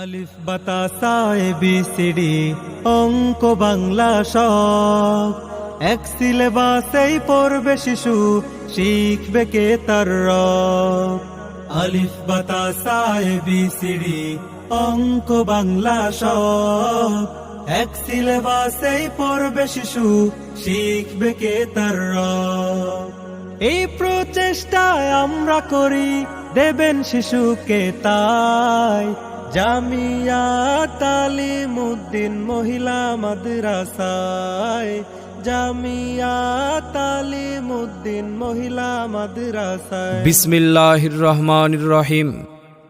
আলিফ বাতাসা এবিসিডি অঙ্ক বাংলা সব। এক সিলেবাসেই পড়বে শিশু, শিখবে কে তার আলিফ বাতাসা এবিসিডি অঙ্ক বাংলা সব। এক সিলেবাসেই পড়বে শিশু, শিখবে কে তার এই প্রচেষ্টায় আমরা করি, দেবেন শিশুকে তাই। জামিয়া তালিমুদ্দিন মহিলা মাদ্রাসায়। জামিয়া তালিমুদ্দিন মহিলা মাদ্রাসায়। বিসমিল্লাহির রহমানির রহিম।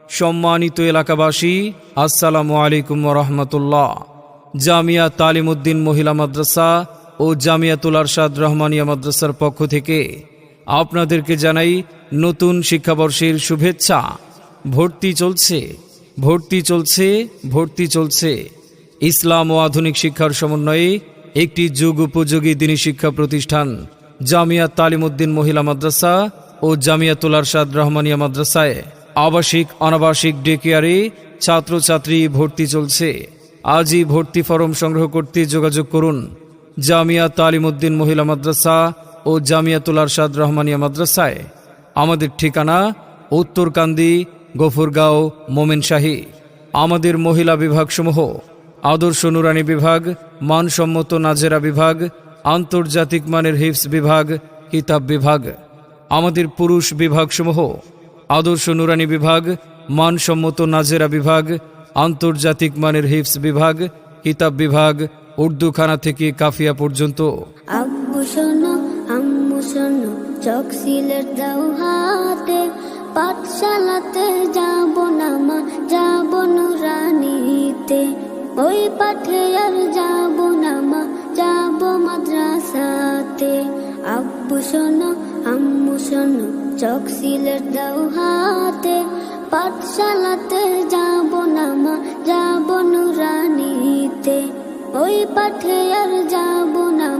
সম্মানিত এলাকাবাসী, আসসালামু আলাইকুম রহমতুল্লাহ। জামিয়া তালিমুদ্দিন মহিলা মাদ্রাসা ও জামিয়াতুল আরশাদ রহমানিয়া মাদ্রাসার পক্ষ থেকে আপনাদেরকে জানাই নতুন শিক্ষাবর্ষের শুভেচ্ছা। ভর্তি চলছে। ভর্তি চলছে ভর্তি চলছে। ইসলাম ও আধুনিক শিক্ষার সমন্বয়ে একটি যুগ উপযোগী দিনী শিক্ষা প্রতিষ্ঠান, জামিয়া তালিমুদ্দিন মহিলা মাদ্রাসা ও জামিয়াতুল আরশাদ রহমানিয়া মাদ্রাসায় আবাসিক, অনাবাসিক ডে কেয়ারে ছাত্রছাত্রী ভর্তি চলছে। আজই ভর্তি ফরম সংগ্রহ করতে যোগাযোগ করুন। জামিয়া তালিমুদ্দিন মহিলা মাদ্রাসা ও জামিয়াতুল আরশাদ রহমানিয়া মাদ্রাসায়। আমাদের ঠিকানা উত্তরকান্দি গফুরগাঁও মোমেনশাহী আমাদের মহিলা বিভাগসমূহ, আদর্শ নুরানি বিভাগ, মানসম্মত নাজেরা বিভাগ, আন্তর্জাতিক মানের হিফস বিভাগ, কিতাব বিভাগ। আমাদের পুরুষ বিভাগসমূহ, আদর্শ নুরানি বিভাগ, মানসম্মত নাজেরা বিভাগ, আন্তর্জাতিক মানের হিফস বিভাগ, কিতাব বিভাগ, উর্দুখানা থেকে কাফিয়া পর্যন্ত। শোনো, আম্মু শোনো দাও হাতে। পাঠশালাতে যাব না যাব নুরানিতে ওই পাঠে আর যাব না যাব মাদ্রাসাতে। আব্বু শোনো, আম্মু শোনো চক সিলেট দাও হাতে। পাঠশালাতে যাব না যাব নুরানিতে ওই পাঠে আর যাব না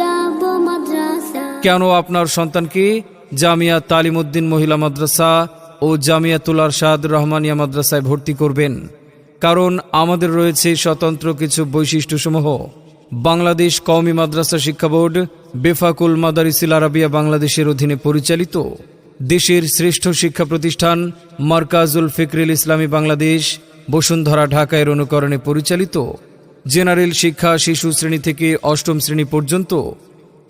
যাব মাদ্রাসা। কেন আপনার সন্তানকে জামিয়া তালিমুদ্দিন মহিলা মাদ্রাসা ও জামিয়াতুল আরশাদ রহমানিয়া মাদ্রাসায় ভর্তি করবেন। কারণ আমাদের রয়েছে স্বতন্ত্র কিছু বৈশিষ্ট্যসমূহ। বাংলাদেশ কওমি মাদ্রাসা শিক্ষা বোর্ড, বেফাকুল মাদারিসিল আরাবিয়া বাংলাদেশের অধীনে পরিচালিত। দেশের শ্রেষ্ঠ শিক্ষা প্রতিষ্ঠান মার্কাজুল ফিকরিল ইসলামী বাংলাদেশ, বসুন্ধরা ঢাকায়ের অনুকরণে পরিচালিত। জেনারেল শিক্ষা শিশু শ্রেণি থেকে অষ্টম শ্রেণি পর্যন্ত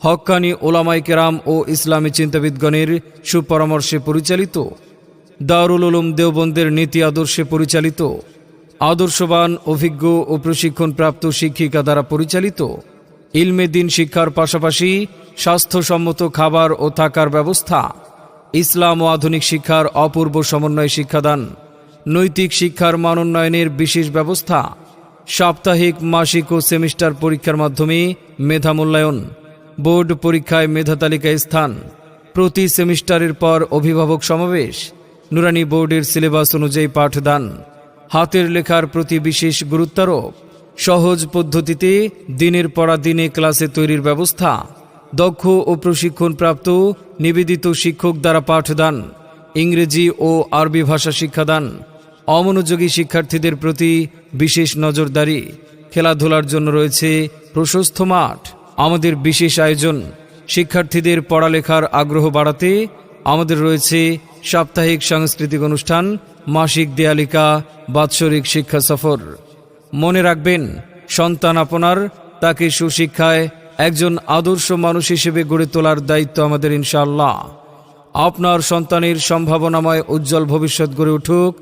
হক্কানি ওলামাই কেরাম ও ইসলামী চিন্তাবিদগণের সুপরামর্শে পরিচালিত, দারুল উলুম দেওবন্দের নীতি আদর্শে পরিচালিত, আদর্শবান, অভিজ্ঞ ও প্রশিক্ষণপ্রাপ্ত শিক্ষিকা দ্বারা পরিচালিত, ইলমে দিন শিক্ষার পাশাপাশি স্বাস্থ্যসম্মত খাবার ও থাকার ব্যবস্থা, ইসলাম ও আধুনিক শিক্ষার অপূর্ব সমন্বয় শিক্ষাদান, নৈতিক শিক্ষার মানোন্নয়নের বিশেষ ব্যবস্থা, সাপ্তাহিক, মাসিক ও সেমিস্টার পরীক্ষার মাধ্যমে মেধা মূল্যায়ন বোর্ড পরীক্ষায় মেধা তালিকায় স্থান। প্রতি সেমিস্টারের পর অভিভাবক সমাবেশ। নুরানি বোর্ডের সিলেবাস অনুযায়ী পাঠদান। হাতের লেখার প্রতি বিশেষ গুরুত্বারোপ। সহজ পদ্ধতিতে দিনের পড়া দিনে ক্লাসে তৈরির ব্যবস্থা। দক্ষ ও প্রশিক্ষণপ্রাপ্ত নিবেদিত শিক্ষক দ্বারা পাঠদান। ইংরেজি ও আরবি ভাষা শিক্ষাদান। অমনোযোগী শিক্ষার্থীদের প্রতি বিশেষ নজরদারি। খেলাধুলার জন্য রয়েছে প্রশস্ত মাঠ। আমাদের বিশেষ আয়োজন শিক্ষার্থীদের পড়ালেখার আগ্রহ বাড়াতে আমাদের রয়েছে সাপ্তাহিক সাংস্কৃতিক অনুষ্ঠান, মাসিক দেয়ালিকা, বাৎসরিক শিক্ষা সফর। মনে রাখবেন, সন্তান আপনার, তাকে সুশিক্ষায় একজন আদর্শ মানুষ হিসেবে গড়ে তোলার দায়িত্ব আমাদের ইনশাল্লাহ আপনার সন্তানের সম্ভাবনাময় উজ্জ্বল ভবিষ্যৎ গড়ে উঠুক।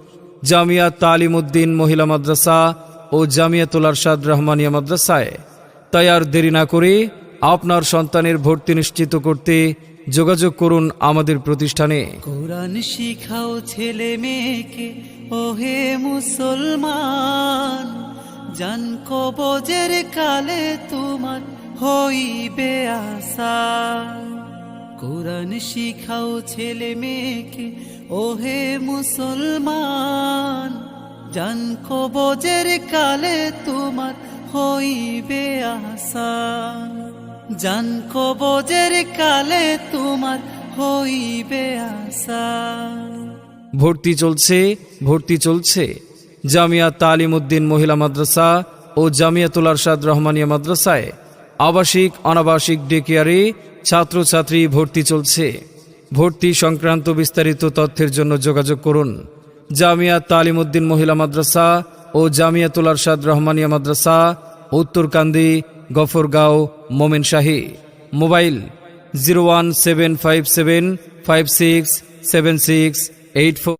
জামিয়া তালিমুদ্দিন মহিলা মাদ্রাসা ও জামিয়াতুল আরশাদ রহমানিয়া মাদ্রাসায়। তাই আর দেরি না করে আপনার সন্তানের ভর্তি নিশ্চিত করতে যোগাযোগ করুন আমাদের প্রতিষ্ঠানে। কোরআন শিখাও ছেলে মেয়েকে, ওহে মুসলমান, জান কবজের কালে তোমার হইবে আশা। কোরআন শিখাও ছেলে মেয়েকে, ওহে মুসলমান, জান কবজের কালে তোমার হইবে আশা। জান কবজের কালে তোমার হইবে আশা। ভর্তি চলছে ভর্তি চলছে। জামিয়া তালিম উদ্দিন মহিলা মাদ্রাসা ও জামিয়াতুল আরশাদ রহমানিয়া মাদ্রাসায় আবাসিক, অনাবাসিক ডে কেয়ারে ছাত্রছাত্রী ভর্তি চলছে। ভর্তি সংক্রান্ত বিস্তারিত তথ্যের জন্য যোগাযোগ করুন। জামিয়া তালিম উদ্দিন মহিলা মাদ্রাসা ও জামিয়াতুল আরশাদ রহমানিয়া মাদ্রাসা, Uttarkandi, Gafargaon Momen Shahi mobile zero one seven five seven five six seven six eight four.